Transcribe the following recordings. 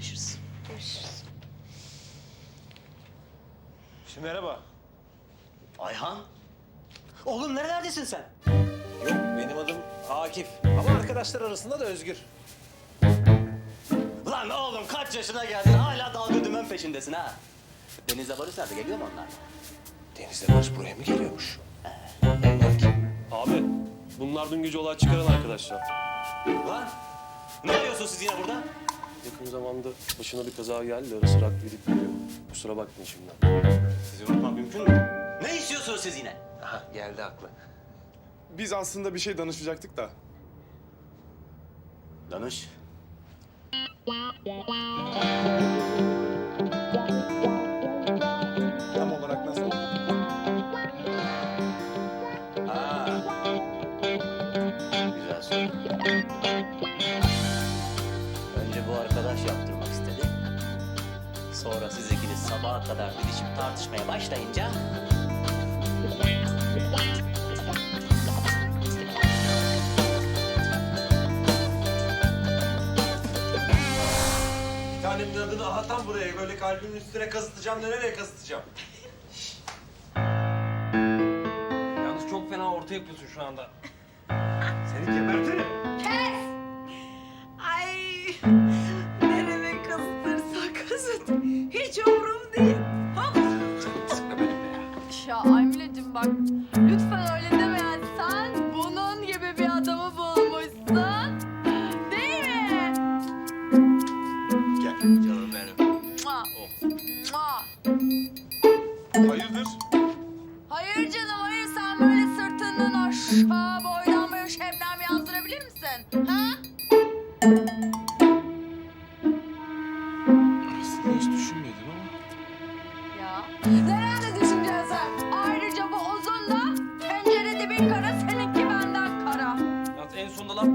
görüşürüz. Görüşürüz. Şimdi merhaba. Ayhan. Oğlum nerelerdesin sen? Yok benim adım Akif. Ama arkadaşlar arasında da Özgür. Lan oğlum kaç yaşına geldin hala dalga dümen peşindesin ha. Deniz'le Barış nerede geliyor mu onlar? Deniz'le Barış buraya mı geliyormuş? Onlar kim? Abi bunlar dün gece olay çıkaran arkadaşlar. Lan ne arıyorsun siz yine burada? Yakın zamanda başına bir kaza geldi. Ara sıra aklı gidip geliyor. Kusura bakmayın şimdiden. Sizi unutmam mümkün mü? Ne istiyorsunuz siz yine? Aha geldi aklı. Biz aslında bir şey danışacaktık da. Danış. Sonra siz ikiniz sabaha kadar didişip tartışmaya başlayınca... Bir tanemin adını aha tam buraya böyle kalbimin üstüne kazıtacağım da nereye kazıtacağım? Yalnız çok fena orta yapıyorsun şu anda. Seni gebertirim. Ay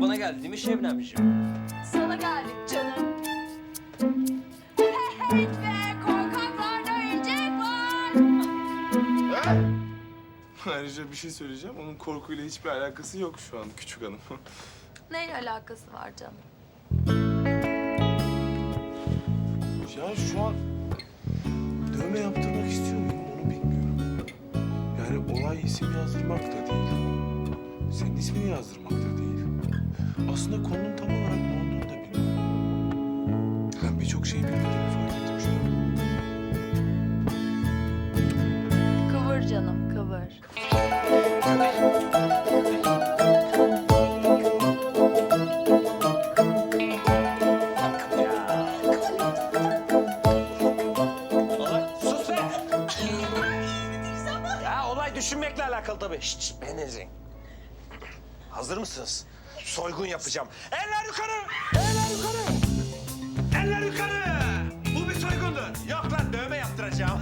bana geldi değil mi Şebnemciğim? Sana geldik canım. Korkaklarda var. Ayrıca bir şey söyleyeceğim. Onun korkuyla hiçbir alakası yok şu an küçük hanım. Neyle alakası var canım? ya şu an dövme yaptırmak istiyor muyum onu bilmiyorum. Yani olay isim yazdırmak da değil. Senin ismini yazdırmak da değil. Aslında konunun tam olarak ne olduğunu da bilmiyorum. Ben birçok şeyi bilmediğimi fark ettim şu an. Kıvır canım kıvır. Olay sus be! ya olay düşünmekle alakalı tabii. Şşt Benezin. Hazır mısınız? Soygun yapacağım. Eller yukarı! Eller yukarı! Eller yukarı! Bu bir soygundur. Yok lan dövme yaptıracağım.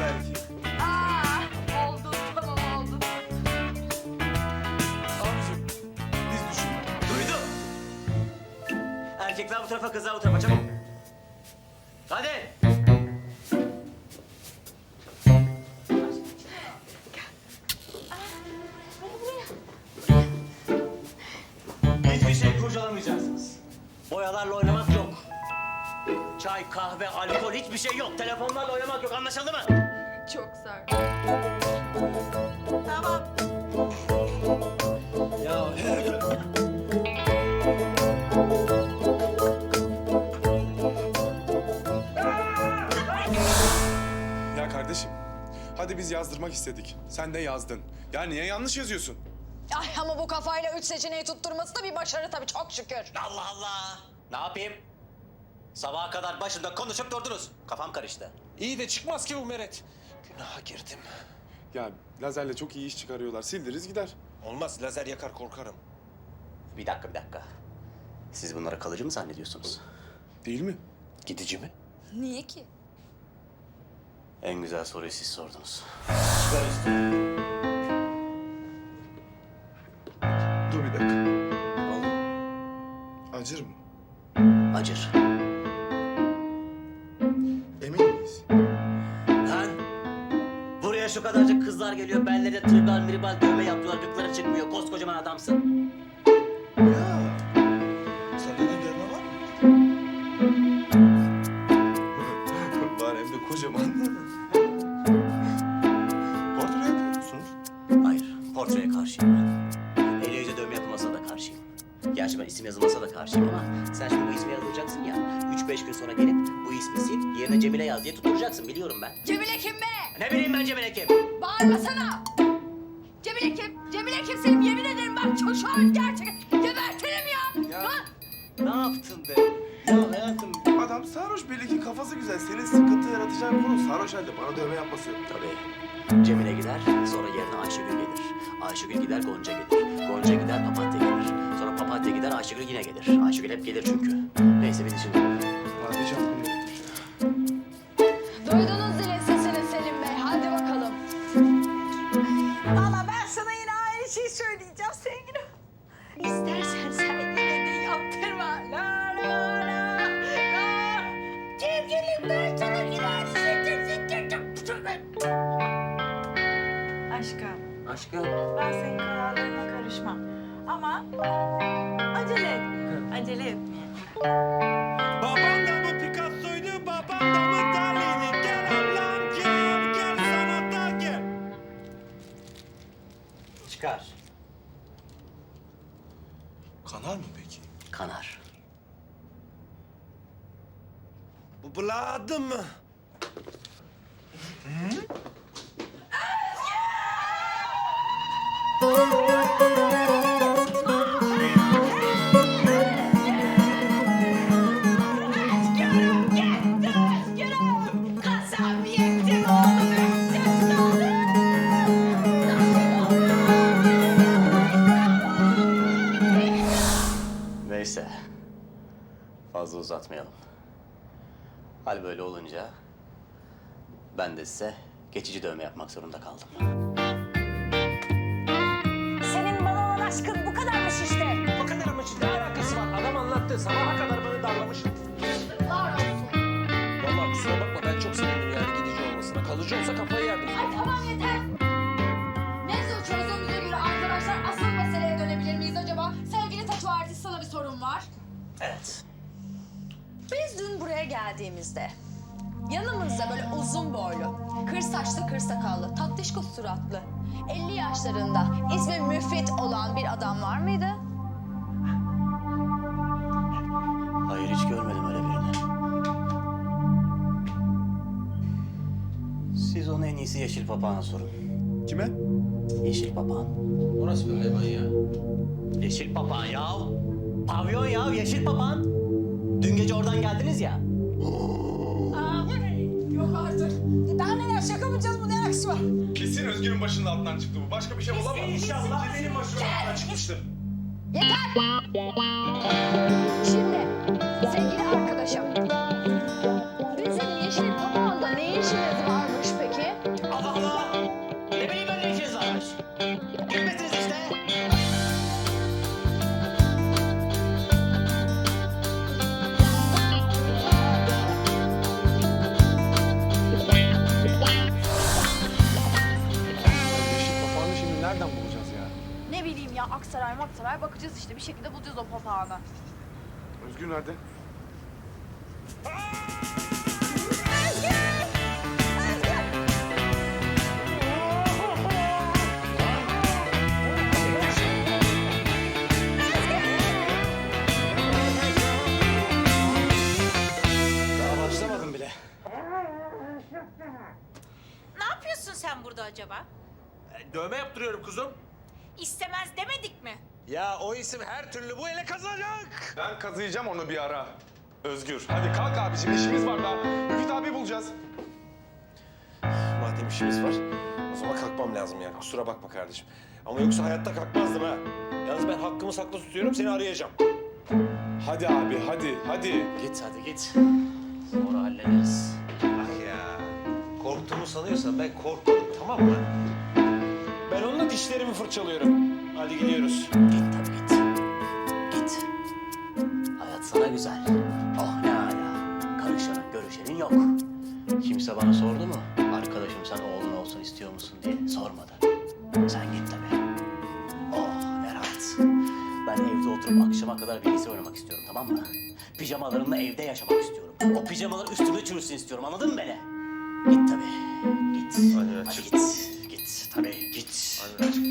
Belki. Aa oldu tamam oldu. Abicim biz düşün. Duydum. Erkekler bu tarafa kızlar bu tarafa çabuk. Hadi. Hiçbir şey kurcalamayacaksınız. Boyalarla oynamak yok. Çay, kahve, alkol hiçbir şey yok. Telefonlarla oynamak yok. Anlaşıldı mı? Çok sert. Tamam. Ya Ya kardeşim hadi biz yazdırmak istedik. Sen de yazdın. Ya niye yanlış yazıyorsun? Ay ama bu kafayla üç seçeneği tutturması da bir başarı tabii çok şükür. Allah Allah. Ne yapayım? Sabaha kadar başında konuşup durdunuz. Kafam karıştı. iyi de çıkmaz ki bu Meret. Günaha girdim. Ya lazerle çok iyi iş çıkarıyorlar. Sildiriz gider. Olmaz lazer yakar korkarım. Bir dakika bir dakika. Siz bunları kalıcı mı zannediyorsunuz? Değil mi? Gidici mi? Niye ki? En güzel soruyu siz sordunuz. Dur bir dakika. Acır mı? Acır. Şu kadarcık kızlar geliyor. Bellerine tribal miribal dövme yaptılar. Gıkları çıkmıyor. Koskocaman adamsın. Ya. Sende de dövme var mı? var hem de kocaman. Portre yapıyor musunuz? Hayır. Portreye karşıyım ben. Yüze dövme yapılmasına da karşıyım. Gerçi ben isim yazılmasına da karşıyım ama sen şimdi bu ismi yazılacaksın ya. Üç beş gün sonra gelip bu ismi sil, yerine Cemile yaz diye tutturacaksın biliyorum ben. Cemile kim be? Ne bileyim ben Cemile kim? Bağırmasana. Cemile kim? Cemile kim senin yemin ederim bak çocuğun gerçekten gebertirim ya. Lan. Ne yaptın be? Ya hayatım. Adam sarhoş belli ki kafası güzel. Senin sıkıntı yaratacağın konu sarhoş halde bana dövme yapması. Tabii. Cemile gider, sonra yerine Ayşegül gelir. Ayşegül gider, Gonca gelir. Gonca gider, Papatya gelir. Sonra Papatya gider, Ayşegül yine gelir. Ayşegül hep gelir çünkü. Neyse beni şimdi. Abi çapkın Duydunuz Ben senin kararlarına karışmam. Ama acele etme. Acele etme. Baban da mı Picasso'ydu, baban da mı Dali'ydi? Gel ablam gel, gel sanata gel. Çıkar. Kanar mı peki? Kanar. Bu buladı mı? Özgürüm Neyse. Fazla uzatmayalım. Hal böyle olunca ben de size geçici dövme yapmak zorunda kaldım. Aşkın bu kadarmış işte. Bu kadar mı şimdi alakası var? Adam anlattı, sabaha kadar beni darlamış. Var olsun. Vallahi kusura bakma ben çok sevindim yani gidici olmasına. Kalıcı olsa kafayı yerdim. Ay tamam yeter. Mevzu çözdüğümüze göre arkadaşlar asıl meseleye dönebilir miyiz acaba? Sevgili tatu artist sana bir sorun var. Evet. Biz dün buraya geldiğimizde yanımızda böyle uzun boylu, kır saçlı, kır sakallı, tatlışko suratlı, 50 yaşlarında ismi Müfit olan bir adam var mıydı? Hayır hiç görmedim öyle birini. Siz onu en iyisi Yeşil Papağan'a sorun. Kime? Yeşil Papağan. O nasıl bir hayvan ya? Yeşil Papağan ya. Pavyon ya Yeşil Papağan. Dün gece oradan geldiniz ya. Yok artık. Neler şaka mı yapacağız bu ne alakası var? Kesin Özgür'ün başının altından çıktı bu. Başka bir şey olamaz. İnşallah benim başımın altından çıkmıştır. Şimdi sevgili bileyim ya Aksaray Maksaray bakacağız işte bir şekilde bulacağız o papağanı. Özgür nerede? Daha başlamadım bile. Ne yapıyorsun sen burada acaba? Dövme yaptırıyorum kuzum. İstemez demedik mi? Ya o isim her türlü bu ele kazanacak. Ben kazıyacağım onu bir ara. Özgür. Hadi kalk abiciğim işimiz var daha. Müfit abi bulacağız. Madem işimiz var, o zaman kalkmam lazım yani. Kusura bakma kardeşim. Ama yoksa hayatta kalkmazdım ha. Yalnız ben hakkımı saklı tutuyorum, seni arayacağım. Hadi abi hadi hadi. Git hadi git. Sonra hallederiz. Bak ya. Korktuğumu sanıyorsan ben korkmadım tamam mı? Ben onunla dişlerimi fırçalıyorum. Hadi gidiyoruz. Git tabii git. Git. Hayat sana güzel. Oh ne ala. Karışanın görüşenin yok. Kimse bana sordu mu? Arkadaşım sen oğlun olsun istiyor musun diye sormadı. Sen git tabii. Oh ne rahat. Ben evde oturup akşama kadar bilgisayar oynamak istiyorum tamam mı? Pijamalarımla evde yaşamak istiyorum. O pijamalar üstümde çürüsün istiyorum anladın mı beni? Git tabii. Git. Hadi Hadi git. Git tabii git. Hadi çık.